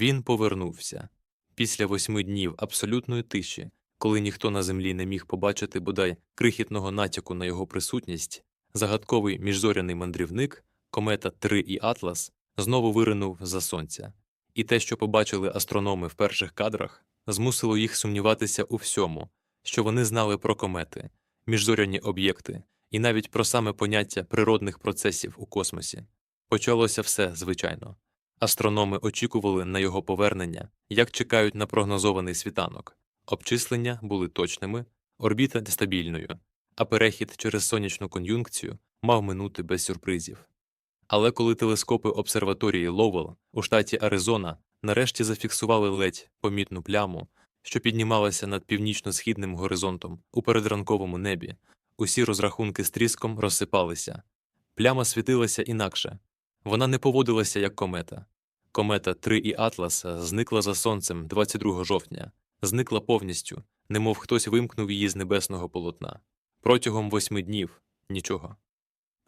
Він повернувся. Після восьми днів абсолютної тиші, коли ніхто на землі не міг побачити бодай крихітного натяку на його присутність, загадковий міжзоряний мандрівник, комета 3 і Атлас, знову виринув за сонця. І те, що побачили астрономи в перших кадрах, змусило їх сумніватися у всьому, що вони знали про комети, міжзоряні об'єкти і навіть про саме поняття природних процесів у космосі. Почалося все звичайно. Астрономи очікували на його повернення, як чекають на прогнозований світанок. Обчислення були точними, орбіта стабільною, а перехід через сонячну кон'юнкцію мав минути без сюрпризів. Але коли телескопи обсерваторії Ловел у штаті Аризона нарешті зафіксували ледь помітну пляму, що піднімалася над північно-східним горизонтом у передранковому небі, усі розрахунки з тріском розсипалися. Пляма світилася інакше. Вона не поводилася як комета. Комета 3 і Атласа зникла за сонцем 22 жовтня, зникла повністю, немов хтось вимкнув її з небесного полотна. Протягом восьми днів нічого.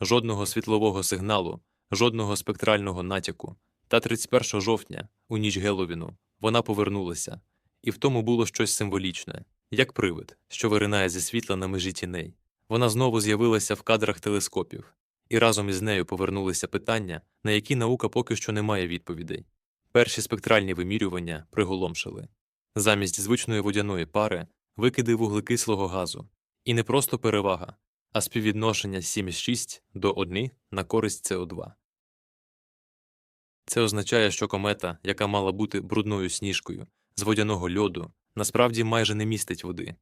Жодного світлового сигналу, жодного спектрального натяку. Та 31 жовтня, у ніч Геловіну, вона повернулася, і в тому було щось символічне, як привид, що виринає зі світла на межі тіней. Вона знову з'явилася в кадрах телескопів, і разом із нею повернулися питання, на які наука поки що не має відповідей. Перші спектральні вимірювання приголомшили. Замість звичної водяної пари викиди вуглекислого газу. І не просто перевага, а співвідношення 7,6 до 1 на користь СО2. Це означає, що комета, яка мала бути брудною сніжкою з водяного льоду, насправді майже не містить води.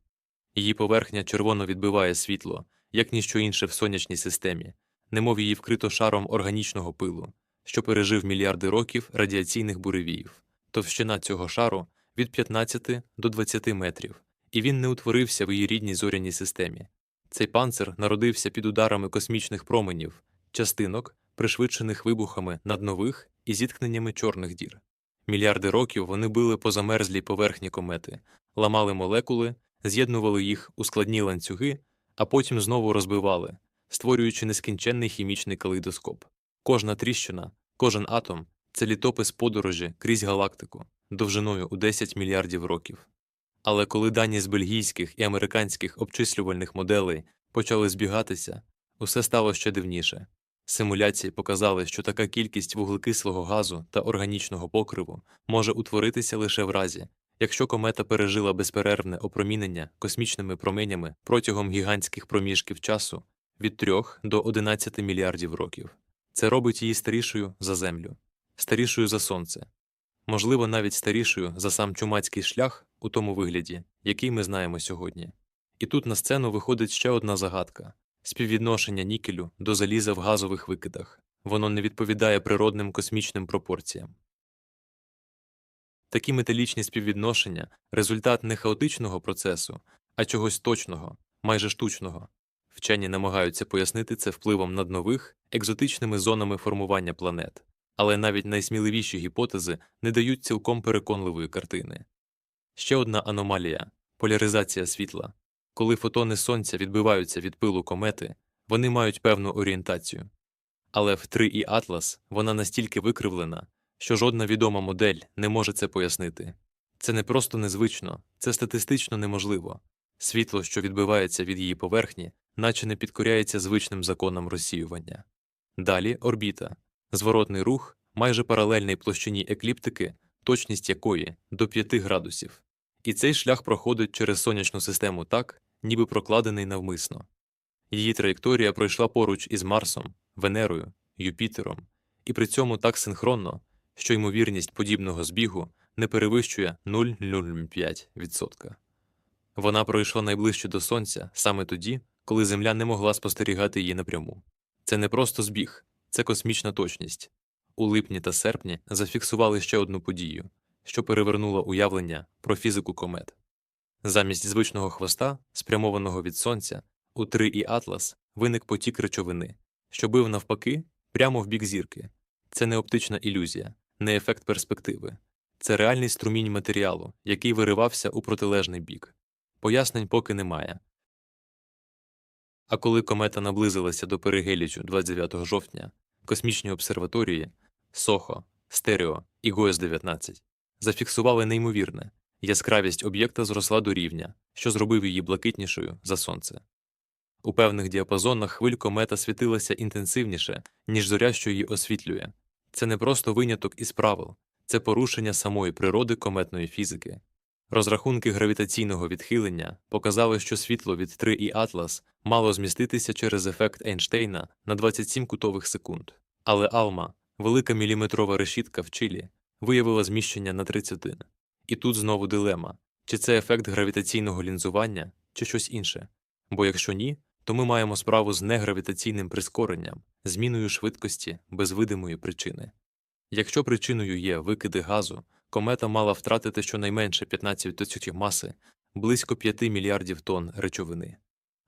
Її поверхня червоно відбиває світло, як ніщо інше в сонячній системі, немов її вкрито шаром органічного пилу, що пережив мільярди років радіаційних буревіїв. Товщина цього шару від 15 до 20 метрів, і він не утворився в її рідній зоряній системі. Цей панцир народився під ударами космічних променів, частинок, пришвидшених вибухами наднових і зіткненнями чорних дір. Мільярди років вони били по замерзлій поверхні комети, ламали молекули, з'єднували їх у складні ланцюги, а потім знову розбивали, створюючи нескінченний хімічний калейдоскоп. Кожна тріщина, кожен атом це літопис подорожі крізь галактику, довжиною у 10 мільярдів років. Але коли дані з бельгійських і американських обчислювальних моделей почали збігатися, усе стало ще дивніше. Симуляції показали, що така кількість вуглекислого газу та органічного покриву може утворитися лише в разі, якщо комета пережила безперервне опромінення космічними променями протягом гігантських проміжків часу від 3 до 11 мільярдів років. Це робить її старішою за Землю, старішою за Сонце, можливо, навіть старішою за сам чумацький шлях у тому вигляді, який ми знаємо сьогодні. І тут на сцену виходить ще одна загадка співвідношення нікелю до заліза в газових викидах. Воно не відповідає природним космічним пропорціям. Такі металічні співвідношення результат не хаотичного процесу, а чогось точного, майже штучного. Вчені намагаються пояснити це впливом наднових, екзотичними зонами формування планет, але навіть найсміливіші гіпотези не дають цілком переконливої картини. Ще одна аномалія поляризація світла. Коли фотони сонця відбиваються від пилу комети, вони мають певну орієнтацію. Але в 3 і Атлас вона настільки викривлена, що жодна відома модель не може це пояснити. Це не просто незвично, це статистично неможливо. Світло, що відбивається від її поверхні, наче не підкоряється звичним законам розсіювання. Далі орбіта, зворотний рух, майже паралельний площині екліптики, точність якої до 5 градусів. І цей шлях проходить через сонячну систему так, ніби прокладений навмисно. Її траєкторія пройшла поруч із Марсом, Венерою, Юпітером, і при цьому так синхронно, що ймовірність подібного збігу не перевищує 0,05%. Вона пройшла найближче до Сонця саме тоді, коли Земля не могла спостерігати її напряму. Це не просто збіг, це космічна точність. У липні та серпні зафіксували ще одну подію, що перевернула уявлення про фізику комет. Замість звичного хвоста, спрямованого від сонця, у 3 і Атлас виник потік речовини, що бив навпаки прямо в бік зірки. Це не оптична ілюзія, не ефект перспективи, це реальний струмінь матеріалу, який виривався у протилежний бік. Пояснень поки немає. А коли комета наблизилася до перигелічу 29 жовтня, космічні обсерваторії Сохо, Стерео і ГОЕС 19 зафіксували неймовірне. Яскравість об'єкта зросла до рівня, що зробив її блакитнішою за сонце. У певних діапазонах хвиль комета світилася інтенсивніше, ніж зоря, що її освітлює. Це не просто виняток із правил, це порушення самої природи кометної фізики. Розрахунки гравітаційного відхилення показали, що світло від 3 і Атлас мало зміститися через ефект Ейнштейна на 27 кутових секунд. Але Алма, велика міліметрова решітка в Чилі, виявила зміщення на 31. І тут знову дилема: чи це ефект гравітаційного лінзування, чи щось інше. Бо якщо ні, то ми маємо справу з негравітаційним прискоренням, зміною швидкості без видимої причини. Якщо причиною є викиди газу, комета мала втратити щонайменше 15% маси, близько 5 мільярдів тонн речовини.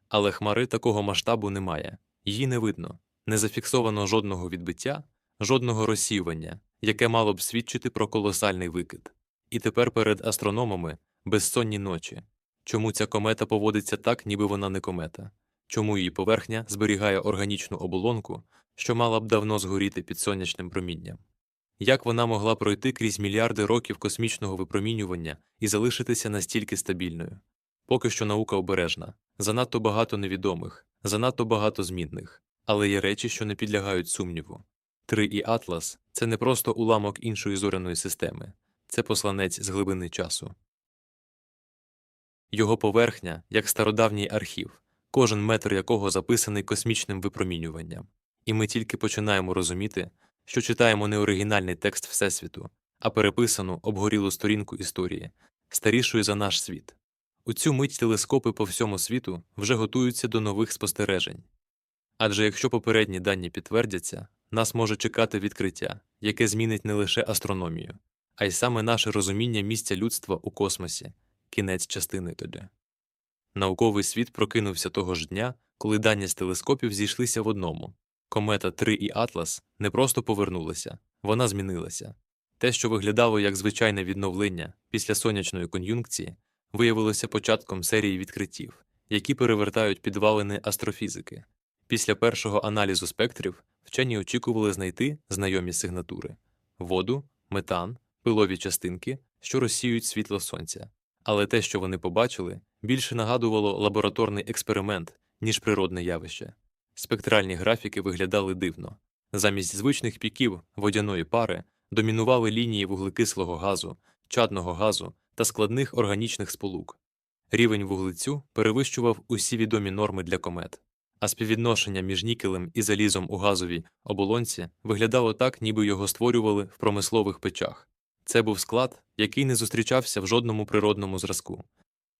Але хмари такого масштабу немає, її не видно, не зафіксовано жодного відбиття, жодного розсіювання, яке мало б свідчити про колосальний викид. І тепер перед астрономами безсонні ночі. Чому ця комета поводиться так, ніби вона не комета? Чому її поверхня зберігає органічну оболонку, що мала б давно згоріти під сонячним промінням? Як вона могла пройти крізь мільярди років космічного випромінювання і залишитися настільки стабільною? Поки що наука обережна, занадто багато невідомих, занадто багато змінних, але є речі, що не підлягають сумніву. Три і Атлас це не просто уламок іншої зоряної системи, це посланець з глибини часу. Його поверхня як стародавній архів, кожен метр якого записаний космічним випромінюванням, і ми тільки починаємо розуміти, що читаємо не оригінальний текст Всесвіту, а переписану обгорілу сторінку історії, старішої за наш світ. У цю мить телескопи по всьому світу вже готуються до нових спостережень. Адже якщо попередні дані підтвердяться, нас може чекати відкриття, яке змінить не лише астрономію, а й саме наше розуміння місця людства у космосі, кінець частини тоді. Науковий світ прокинувся того ж дня, коли дані з телескопів зійшлися в одному. Комета 3 і Атлас не просто повернулася, вона змінилася. Те, що виглядало як звичайне відновлення після сонячної кон'юнкції, виявилося початком серії відкриттів, які перевертають підвалини астрофізики. Після першого аналізу спектрів вчені очікували знайти знайомі сигнатури воду, метан, пилові частинки, що розсіюють світло сонця. Але те, що вони побачили, більше нагадувало лабораторний експеримент, ніж природне явище. Спектральні графіки виглядали дивно. Замість звичних піків водяної пари домінували лінії вуглекислого газу, чадного газу та складних органічних сполук. Рівень вуглецю перевищував усі відомі норми для комет, а співвідношення між нікелем і залізом у газовій оболонці виглядало так, ніби його створювали в промислових печах. Це був склад, який не зустрічався в жодному природному зразку.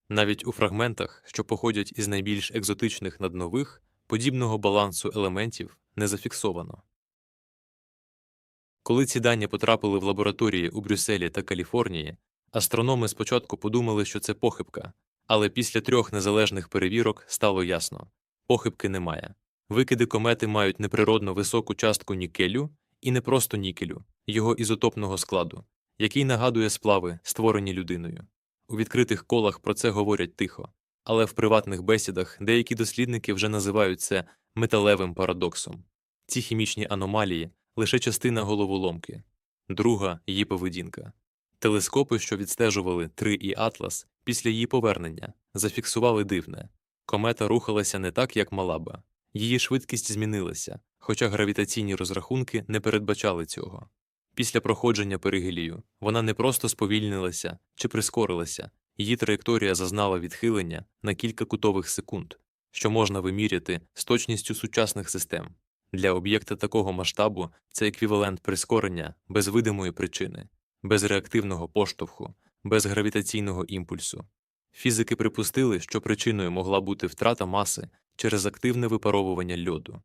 Навіть у фрагментах, що походять із найбільш екзотичних наднових, подібного балансу елементів не зафіксовано. Коли ці дані потрапили в лабораторії у Брюсселі та Каліфорнії, астрономи спочатку подумали, що це похибка, але після трьох незалежних перевірок стало ясно похибки немає. Викиди комети мають неприродно високу частку нікелю і не просто нікелю, його ізотопного складу, який нагадує сплави, створені людиною. У відкритих колах про це говорять тихо, але в приватних бесідах деякі дослідники вже називають це металевим парадоксом. Ці хімічні аномалії лише частина головоломки, друга її поведінка. Телескопи, що відстежували 3 і Атлас після її повернення, зафіксували дивне. Комета рухалася не так, як мала би. Її швидкість змінилася, хоча гравітаційні розрахунки не передбачали цього. Після проходження перигелію вона не просто сповільнилася чи прискорилася, її траєкторія зазнала відхилення на кілька кутових секунд, що можна виміряти з точністю сучасних систем. Для об'єкта такого масштабу це еквівалент прискорення без видимої причини, без реактивного поштовху, без гравітаційного імпульсу. Фізики припустили, що причиною могла бути втрата маси через активне випаровування льоду.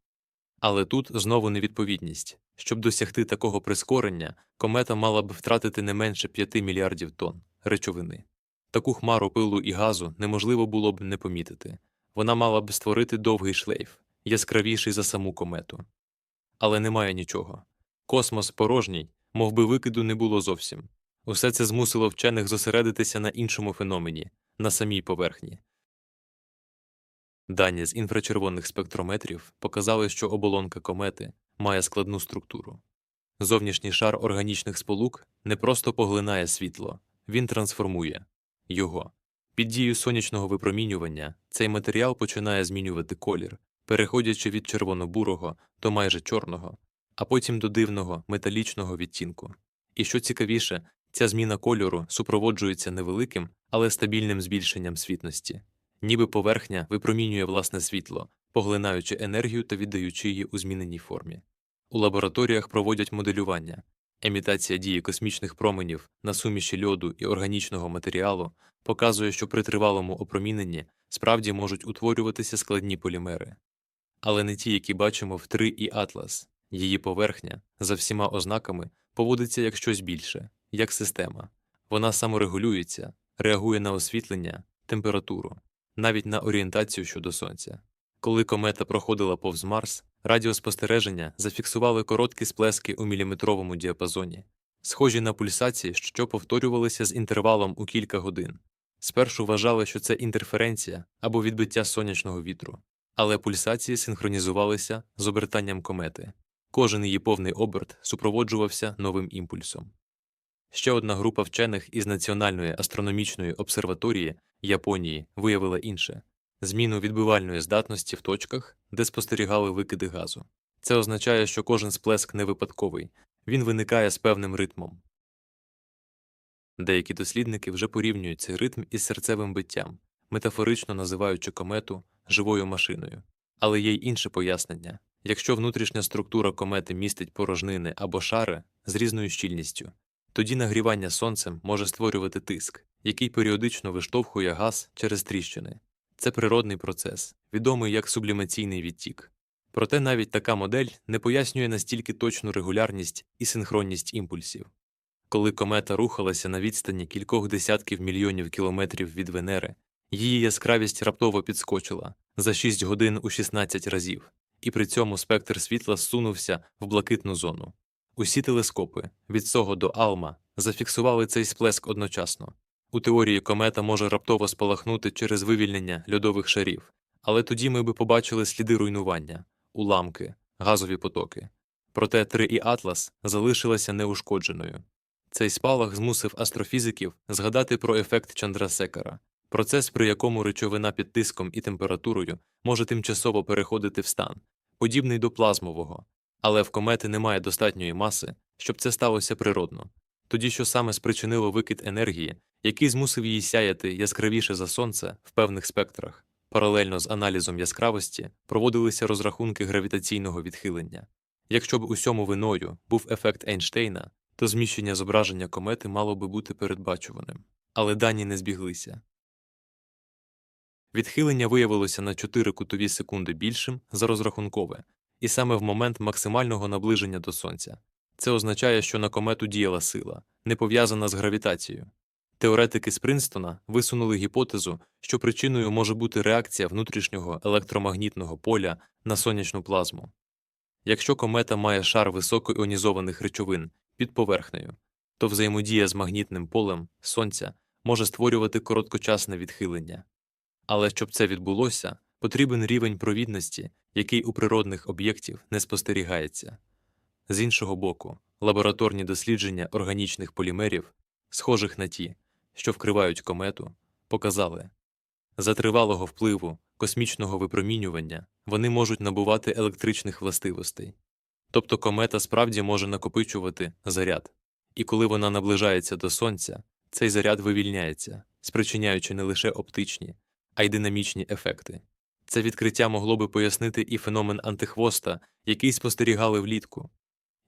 Але тут знову невідповідність. Щоб досягти такого прискорення, комета мала б втратити не менше 5 мільярдів тонн речовини. Таку хмару пилу і газу неможливо було б не помітити. Вона мала б створити довгий шлейф, яскравіший за саму комету. Але немає нічого. Космос порожній, мов би викиду не було зовсім. Усе це змусило вчених зосередитися на іншому феномені, на самій поверхні. Дані з інфрачервоних спектрометрів показали, що оболонка комети має складну структуру. Зовнішній шар органічних сполук не просто поглинає світло, він трансформує його. Під дією сонячного випромінювання цей матеріал починає змінювати колір, переходячи від червоно-бурого до майже чорного, а потім до дивного металічного відтінку. І що цікавіше, ця зміна кольору супроводжується невеликим, але стабільним збільшенням світності, ніби поверхня випромінює власне світло, поглинаючи енергію та віддаючи її у зміненій формі. У лабораторіях проводять моделювання. Емітація дії космічних променів на суміші льоду і органічного матеріалу показує, що при тривалому опроміненні справді можуть утворюватися складні полімери. Але не ті, які бачимо в 3 і Атлас. Її поверхня, за всіма ознаками, поводиться як щось більше, як система. Вона саморегулюється, реагує на освітлення, температуру, навіть на орієнтацію щодо сонця. Коли комета проходила повз Марс, радіоспостереження зафіксували короткі сплески у міліметровому діапазоні, схожі на пульсації, що повторювалися з інтервалом у кілька годин. Спершу вважали, що це інтерференція або відбиття сонячного вітру, але пульсації синхронізувалися з обертанням комети. Кожен її повний оберт супроводжувався новим імпульсом. Ще одна група вчених із Національної астрономічної обсерваторії Японії виявила інше зміну відбивальної здатності в точках, де спостерігали викиди газу. Це означає, що кожен сплеск не випадковий, він виникає з певним ритмом. Деякі дослідники вже порівнюють цей ритм із серцевим биттям, метафорично називаючи комету живою машиною. Але є й інше пояснення якщо внутрішня структура комети містить порожнини або шари з різною щільністю, тоді нагрівання сонцем може створювати тиск, який періодично виштовхує газ через тріщини. Це природний процес, відомий як сублімаційний відтік. Проте навіть така модель не пояснює настільки точну регулярність і синхронність імпульсів. Коли комета рухалася на відстані кількох десятків мільйонів кілометрів від Венери, її яскравість раптово підскочила за 6 годин у 16 разів, і при цьому спектр світла зсунувся в блакитну зону. Усі телескопи від Сого до Алма зафіксували цей сплеск одночасно. У теорії комета може раптово спалахнути через вивільнення льодових шарів, але тоді ми би побачили сліди руйнування, уламки, газові потоки. Проте 3 і Атлас залишилася неушкодженою. Цей спалах змусив астрофізиків згадати про ефект Чандрасекара, процес, при якому речовина під тиском і температурою може тимчасово переходити в стан, подібний до плазмового, але в комети немає достатньої маси, щоб це сталося природно. Тоді що саме спричинило викид енергії, який змусив її сяяти яскравіше за сонце в певних спектрах. Паралельно з аналізом яскравості проводилися розрахунки гравітаційного відхилення. Якщо б усьому виною був ефект Ейнштейна, то зміщення зображення комети мало би бути передбачуваним. Але дані не збіглися. Відхилення виявилося на 4 кутові секунди більшим за розрахункове, і саме в момент максимального наближення до Сонця. Це означає, що на комету діяла сила, не пов'язана з гравітацією. Теоретики з Принстона висунули гіпотезу, що причиною може бути реакція внутрішнього електромагнітного поля на сонячну плазму. Якщо комета має шар високоіонізованих речовин під поверхнею, то взаємодія з магнітним полем Сонця може створювати короткочасне відхилення. Але щоб це відбулося, потрібен рівень провідності, який у природних об'єктів не спостерігається. З іншого боку, лабораторні дослідження органічних полімерів, схожих на ті, що вкривають комету, показали за тривалого впливу космічного випромінювання вони можуть набувати електричних властивостей. Тобто комета справді може накопичувати заряд, і коли вона наближається до Сонця, цей заряд вивільняється, спричиняючи не лише оптичні, а й динамічні ефекти. Це відкриття могло би пояснити і феномен антихвоста, який спостерігали влітку.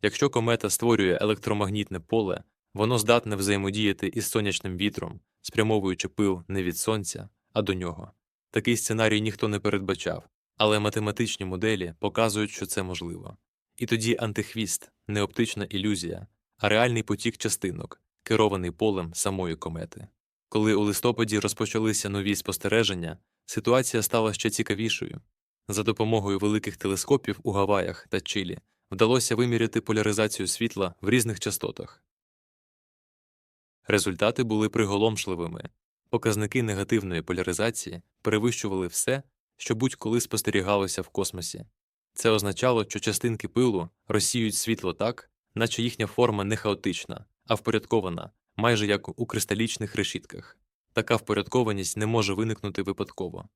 Якщо комета створює електромагнітне поле, воно здатне взаємодіяти із сонячним вітром, спрямовуючи пил не від сонця, а до нього. Такий сценарій ніхто не передбачав, але математичні моделі показують, що це можливо. І тоді антихвіст не оптична ілюзія, а реальний потік частинок, керований полем самої комети. Коли у листопаді розпочалися нові спостереження, ситуація стала ще цікавішою. За допомогою великих телескопів у Гаваях та Чилі вдалося виміряти поляризацію світла в різних частотах. Результати були приголомшливими. Показники негативної поляризації перевищували все, що будь-коли спостерігалося в космосі. Це означало, що частинки пилу розсіють світло так, наче їхня форма не хаотична, а впорядкована, майже як у кристалічних решітках. Така впорядкованість не може виникнути випадково.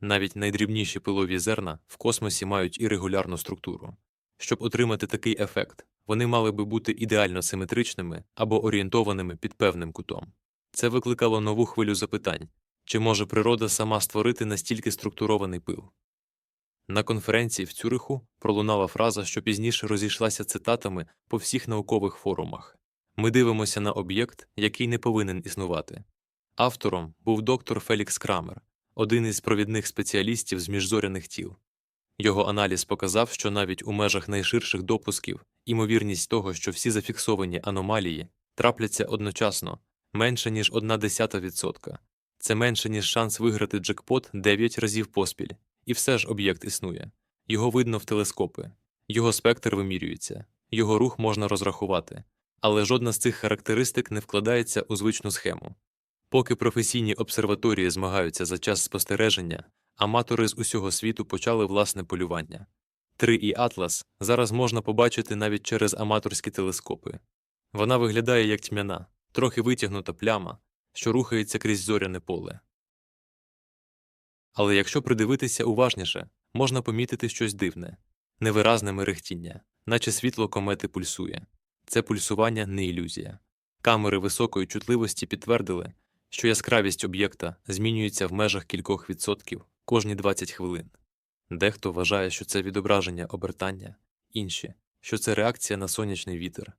Навіть найдрібніші пилові зерна в космосі мають ірегулярну структуру. Щоб отримати такий ефект, вони мали би бути ідеально симетричними або орієнтованими під певним кутом. Це викликало нову хвилю запитань чи може природа сама створити настільки структурований пил? На конференції в Цюриху пролунала фраза, що пізніше розійшлася цитатами по всіх наукових форумах Ми дивимося на об'єкт, який не повинен існувати. Автором був доктор Фелікс Крамер, один із провідних спеціалістів з міжзоряних тіл. Його аналіз показав, що навіть у межах найширших допусків імовірність того, що всі зафіксовані аномалії трапляться одночасно менше ніж одна десята відсотка. Це менше, ніж шанс виграти джекпот 9 разів поспіль. І все ж об'єкт існує. Його видно в телескопи, його спектр вимірюється, його рух можна розрахувати, але жодна з цих характеристик не вкладається у звичну схему. Поки професійні обсерваторії змагаються за час спостереження, аматори з усього світу почали власне полювання. 3 і Атлас зараз можна побачити навіть через аматорські телескопи. Вона виглядає як тьмяна, трохи витягнута пляма, що рухається крізь зоряне поле. Але якщо придивитися уважніше, можна помітити щось дивне, невиразне мерехтіння, наче світло комети пульсує. Це пульсування не ілюзія. Камери високої чутливості підтвердили, що яскравість об'єкта змінюється в межах кількох відсотків кожні 20 хвилин. Дехто вважає, що це відображення обертання, інші, що це реакція на сонячний вітер.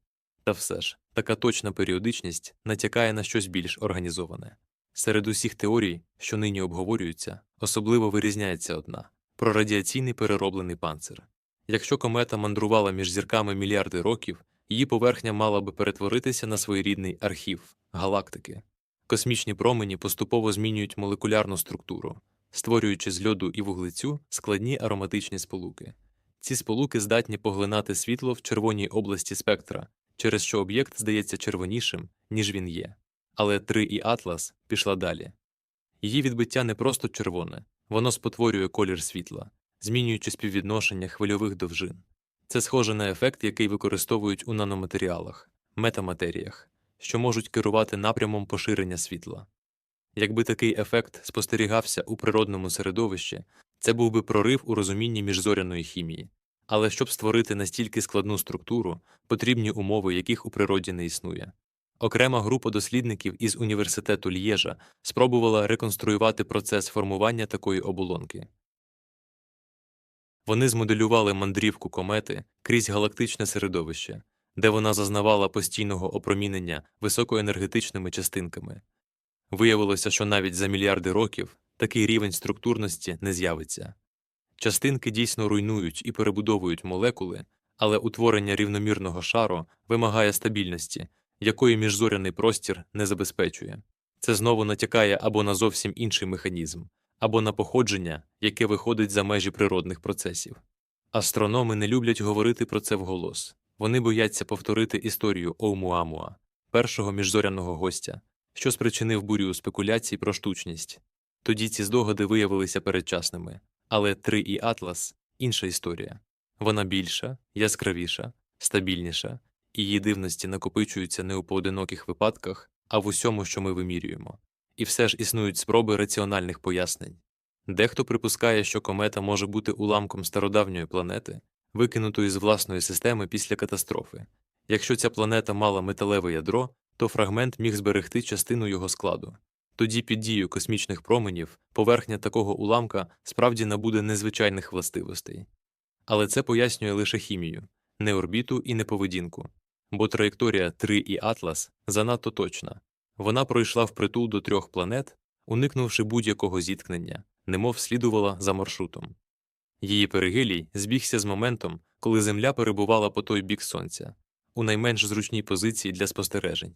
Та все ж, така точна періодичність натякає на щось більш організоване. Серед усіх теорій, що нині обговорюються, особливо вирізняється одна про радіаційний перероблений панцир. Якщо комета мандрувала між зірками мільярди років, її поверхня мала би перетворитися на своєрідний архів галактики. Космічні промені поступово змінюють молекулярну структуру, створюючи з льоду і вуглецю складні ароматичні сполуки. Ці сполуки здатні поглинати світло в червоній області спектра, через що об'єкт здається червонішим, ніж він є. Але 3 і Атлас пішла далі. Її відбиття не просто червоне, воно спотворює колір світла, змінюючи співвідношення хвильових довжин. Це схоже на ефект, який використовують у наноматеріалах, метаматеріях, що можуть керувати напрямом поширення світла. Якби такий ефект спостерігався у природному середовищі, це був би прорив у розумінні міжзоряної хімії. Але щоб створити настільки складну структуру, потрібні умови, яких у природі не існує. Окрема група дослідників із університету Л'єжа спробувала реконструювати процес формування такої оболонки. Вони змоделювали мандрівку комети крізь галактичне середовище, де вона зазнавала постійного опромінення високоенергетичними частинками. Виявилося, що навіть за мільярди років такий рівень структурності не з'явиться. Частинки дійсно руйнують і перебудовують молекули, але утворення рівномірного шару вимагає стабільності, якої міжзоряний простір не забезпечує. Це знову натякає або на зовсім інший механізм, або на походження, яке виходить за межі природних процесів. Астрономи не люблять говорити про це вголос. Вони бояться повторити історію Оумуамуа, першого міжзоряного гостя, що спричинив бурю спекуляцій про штучність. Тоді ці здогади виявилися передчасними, але 3 і Атлас інша історія. Вона більша, яскравіша, стабільніша, і її дивності накопичуються не у поодиноких випадках, а в усьому, що ми вимірюємо. І все ж існують спроби раціональних пояснень. Дехто припускає, що комета може бути уламком стародавньої планети, викинутої з власної системи після катастрофи. Якщо ця планета мала металеве ядро, то фрагмент міг зберегти частину його складу. Тоді під дією космічних променів поверхня такого уламка справді набуде незвичайних властивостей. Але це пояснює лише хімію, не орбіту і не поведінку, бо траєкторія 3 і Атлас занадто точна. Вона пройшла впритул до трьох планет, уникнувши будь-якого зіткнення, немов слідувала за маршрутом. Її перигилій збігся з моментом, коли Земля перебувала по той бік Сонця, у найменш зручній позиції для спостережень.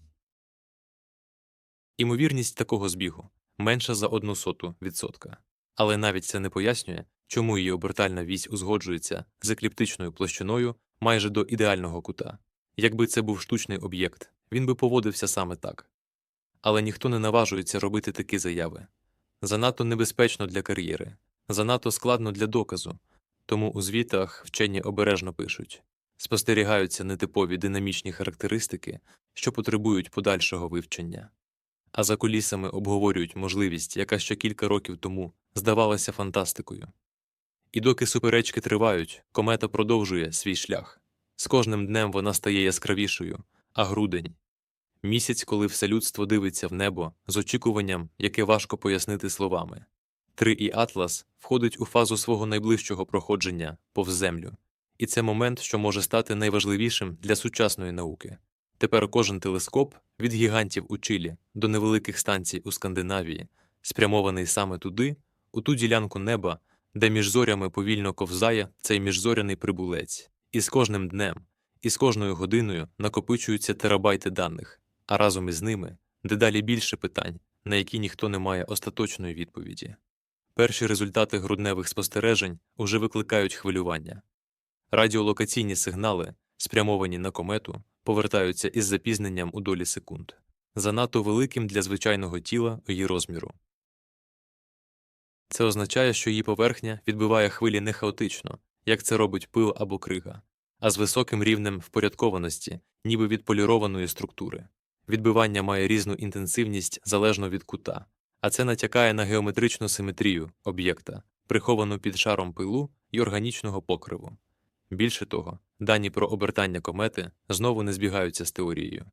Імовірність такого збігу менша за одну соту відсотка. Але навіть це не пояснює, чому її обертальна вісь узгоджується з екліптичною площиною майже до ідеального кута. Якби це був штучний об'єкт, він би поводився саме так. Але ніхто не наважується робити такі заяви. Занадто небезпечно для кар'єри, занадто складно для доказу, тому у звітах вчені обережно пишуть спостерігаються нетипові динамічні характеристики, що потребують подальшого вивчення. А за кулісами обговорюють можливість, яка ще кілька років тому здавалася фантастикою. І доки суперечки тривають, комета продовжує свій шлях. З кожним днем вона стає яскравішою, а грудень місяць, коли все людство дивиться в небо з очікуванням, яке важко пояснити словами. Три і Атлас входить у фазу свого найближчого проходження повз землю, і це момент, що може стати найважливішим для сучасної науки. Тепер кожен телескоп від гігантів у Чилі до невеликих станцій у Скандинавії спрямований саме туди, у ту ділянку неба, де між зорями повільно ковзає цей міжзоряний прибулець, і з кожним днем, і з кожною годиною накопичуються терабайти даних, а разом із ними дедалі більше питань, на які ніхто не має остаточної відповіді. Перші результати грудневих спостережень уже викликають хвилювання. Радіолокаційні сигнали, спрямовані на комету, повертаються із запізненням у долі секунд, занадто великим для звичайного тіла її розміру. Це означає, що її поверхня відбиває хвилі не хаотично, як це робить пил або крига, а з високим рівнем впорядкованості, ніби від полірованої структури. Відбивання має різну інтенсивність залежно від кута, а це натякає на геометричну симетрію об'єкта, приховану під шаром пилу і органічного покриву. Більше того, дані про обертання комети знову не збігаються з теорією.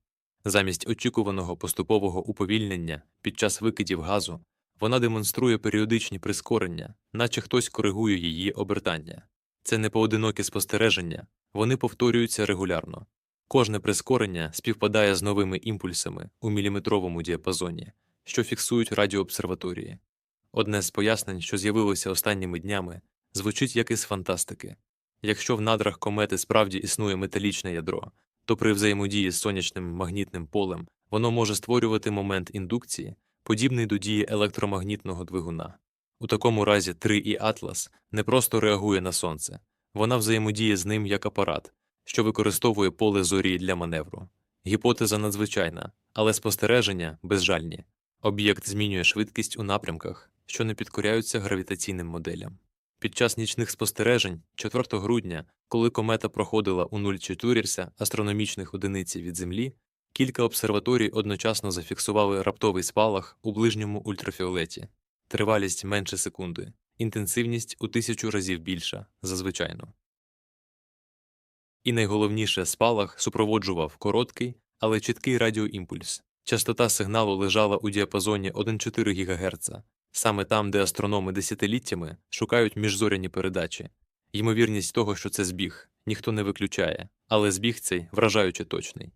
Замість очікуваного поступового уповільнення під час викидів газу вона демонструє періодичні прискорення, наче хтось коригує її обертання. Це не поодинокі спостереження, вони повторюються регулярно. Кожне прискорення співпадає з новими імпульсами у міліметровому діапазоні, що фіксують радіообсерваторії. Одне з пояснень, що з'явилося останніми днями, звучить як із фантастики. Якщо в надрах комети справді існує металічне ядро, то при взаємодії з сонячним магнітним полем воно може створювати момент індукції, подібний до дії електромагнітного двигуна. У такому разі 3 і Атлас не просто реагує на сонце, вона взаємодіє з ним як апарат, що використовує поле зорі для маневру. Гіпотеза надзвичайна, але спостереження безжальні. Об'єкт змінює швидкість у напрямках, що не підкоряються гравітаційним моделям. Під час нічних спостережень 4 грудня, коли комета проходила у 0,4 астрономічних одиниці від Землі, кілька обсерваторій одночасно зафіксували раптовий спалах у ближньому ультрафіолеті, тривалість менше секунди, інтенсивність у тисячу разів більша за звичайну. І найголовніше спалах супроводжував короткий, але чіткий радіоімпульс. Частота сигналу лежала у діапазоні 1,4 ГГц, саме там, де астрономи десятиліттями шукають міжзоряні передачі. Ймовірність того, що це збіг, ніхто не виключає, але збіг цей вражаюче точний.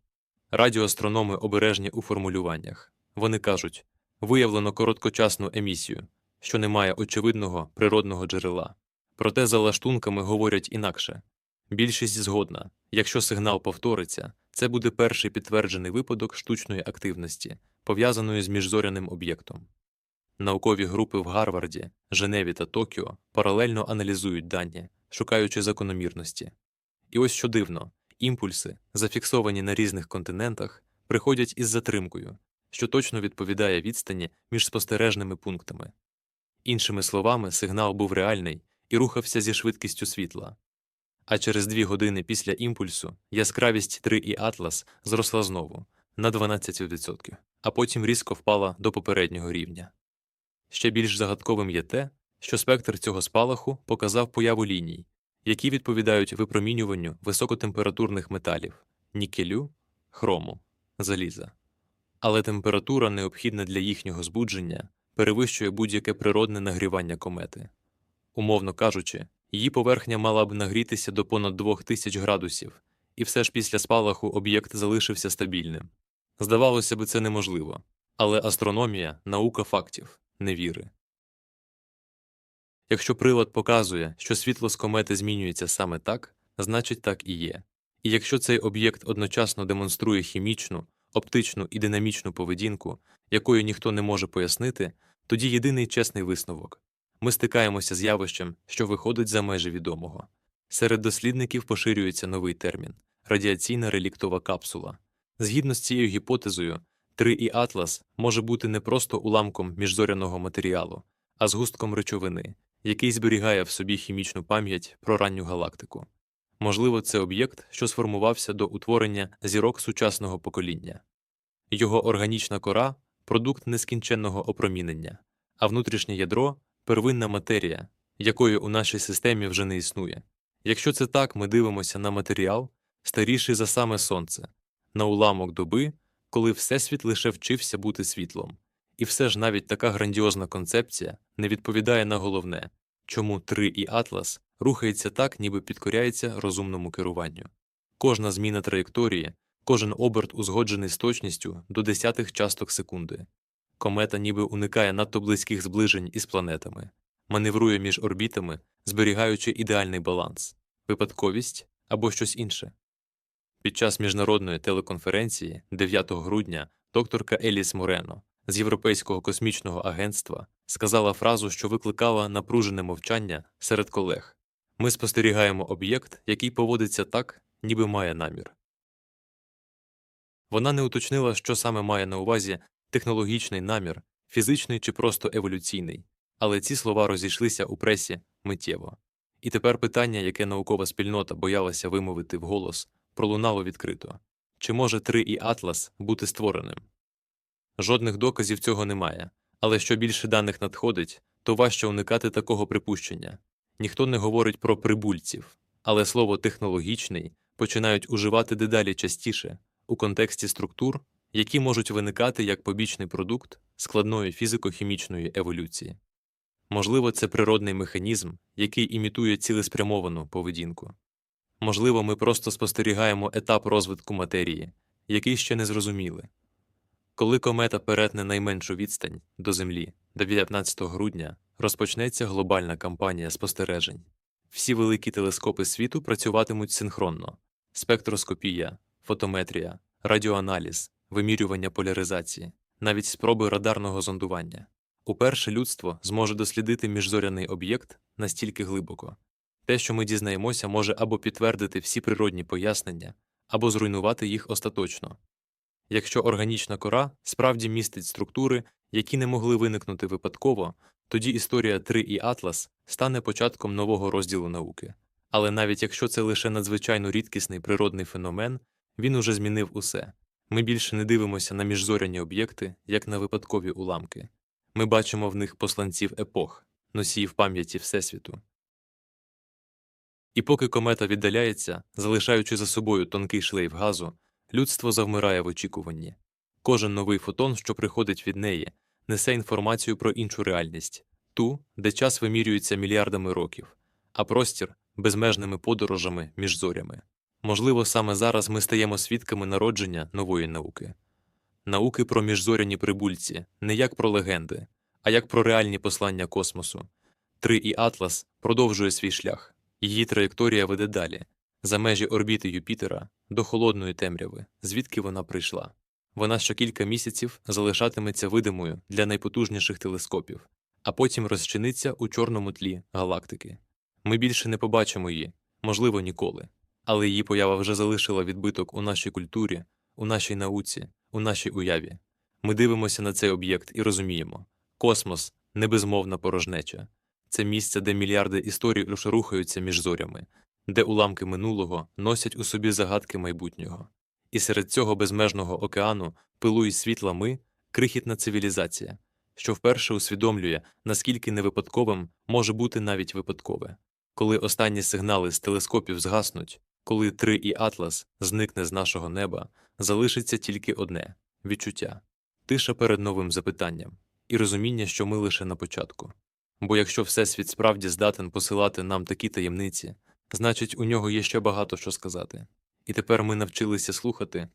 Радіоастрономи обережні у формулюваннях. Вони кажуть виявлено короткочасну емісію, що не має очевидного природного джерела. Проте за лаштунками говорять інакше. Більшість згодна, якщо сигнал повториться, це буде перший підтверджений випадок штучної активності, пов'язаної з міжзоряним об'єктом. Наукові групи в Гарварді, Женеві та Токіо паралельно аналізують дані, шукаючи закономірності. І ось що дивно, імпульси, зафіксовані на різних континентах, приходять із затримкою, що точно відповідає відстані між спостережними пунктами. Іншими словами, сигнал був реальний і рухався зі швидкістю світла. А через дві години після імпульсу яскравість 3 і Атлас зросла знову на 12%, а потім різко впала до попереднього рівня. Ще більш загадковим є те, що спектр цього спалаху показав появу ліній, які відповідають випромінюванню високотемпературних металів нікелю, хрому, заліза. Але температура, необхідна для їхнього збудження, перевищує будь-яке природне нагрівання комети. Умовно кажучи, її поверхня мала б нагрітися до понад 2000 градусів, і все ж після спалаху об'єкт залишився стабільним. Здавалося б, це неможливо, але астрономія наука фактів, не віри. Якщо прилад показує, що світло з комети змінюється саме так, значить так і є. І якщо цей об'єкт одночасно демонструє хімічну, оптичну і динамічну поведінку, якою ніхто не може пояснити, тоді єдиний чесний висновок ми стикаємося з явищем, що виходить за межі відомого. Серед дослідників поширюється новий термін радіаційна реліктова капсула. Згідно з цією гіпотезою, 3 і Атлас може бути не просто уламком міжзоряного матеріалу, а згустком речовини, який зберігає в собі хімічну пам'ять про ранню галактику. Можливо, це об'єкт, що сформувався до утворення зірок сучасного покоління. Його органічна кора продукт нескінченного опромінення, а внутрішнє ядро первинна матерія, якої у нашій системі вже не існує. Якщо це так, ми дивимося на матеріал, старіший за саме сонце, на уламок доби, коли Всесвіт лише вчився бути світлом. І все ж навіть така грандіозна концепція не відповідає на головне, чому 3 і Атлас рухається так, ніби підкоряється розумному керуванню. Кожна зміна траєкторії, кожен оберт узгоджений з точністю до десятих часток секунди. Комета ніби уникає надто близьких зближень із планетами, маневрує між орбітами, зберігаючи ідеальний баланс, випадковість або щось інше. Під час міжнародної телеконференції 9 грудня докторка Еліс Морено з Європейського космічного агентства сказала фразу, що викликала напружене мовчання серед колег. Ми спостерігаємо об'єкт, який поводиться так, ніби має намір. Вона не уточнила, що саме має на увазі технологічний намір, фізичний чи просто еволюційний, але ці слова розійшлися у пресі миттєво. І тепер питання, яке наукова спільнота боялася вимовити вголос, пролунало відкрито чи може 3 і Атлас бути створеним? Жодних доказів цього немає, але що більше даних надходить, то важче уникати такого припущення. Ніхто не говорить про прибульців, але слово технологічний починають уживати дедалі частіше у контексті структур, які можуть виникати як побічний продукт складної фізико-хімічної еволюції. Можливо, це природний механізм, який імітує цілеспрямовану поведінку. Можливо, ми просто спостерігаємо етап розвитку матерії, який ще не зрозуміли. Коли комета перетне найменшу відстань до Землі до 19 грудня, розпочнеться глобальна кампанія спостережень. Всі великі телескопи світу працюватимуть синхронно: спектроскопія, фотометрія, радіоаналіз, вимірювання поляризації, навіть спроби радарного зондування. Уперше людство зможе дослідити міжзоряний об'єкт настільки глибоко. Те, що ми дізнаємося, може або підтвердити всі природні пояснення, або зруйнувати їх остаточно. Якщо органічна кора справді містить структури, які не могли виникнути випадково, тоді історія 3 і Атлас стане початком нового розділу науки. Але навіть якщо це лише надзвичайно рідкісний природний феномен, він уже змінив усе. Ми більше не дивимося на міжзоряні об'єкти, як на випадкові уламки. Ми бачимо в них посланців епох, носіїв пам'яті Всесвіту. І поки комета віддаляється, залишаючи за собою тонкий шлейф газу, людство завмирає в очікуванні. Кожен новий фотон, що приходить від неї, несе інформацію про іншу реальність ту, де час вимірюється мільярдами років, а простір безмежними подорожами між зорями. Можливо, саме зараз ми стаємо свідками народження нової науки. Науки про міжзоряні прибульці не як про легенди, а як про реальні послання космосу. Три і Атлас продовжує свій шлях, її траєкторія веде далі, за межі орбіти Юпітера до холодної темряви, звідки вона прийшла. Вона ще кілька місяців залишатиметься видимою для найпотужніших телескопів, а потім розчиниться у чорному тлі галактики. Ми більше не побачимо її, можливо, ніколи, але її поява вже залишила відбиток у нашій культурі, у нашій науці, у нашій уяві. Ми дивимося на цей об'єкт і розуміємо космос не безмовна порожнеча, це місце, де мільярди історій лише рухаються між зорями, де уламки минулого носять у собі загадки майбутнього. І серед цього безмежного океану пилують світла ми, крихітна цивілізація, що вперше усвідомлює, наскільки невипадковим може бути навіть випадкове. Коли останні сигнали з телескопів згаснуть, коли три і Атлас зникне з нашого неба, залишиться тільки одне відчуття тиша перед новим запитанням і розуміння, що ми лише на початку. Бо якщо Всесвіт справді здатен посилати нам такі таємниці, значить, у нього є ще багато що сказати. І тепер ми навчилися слухати,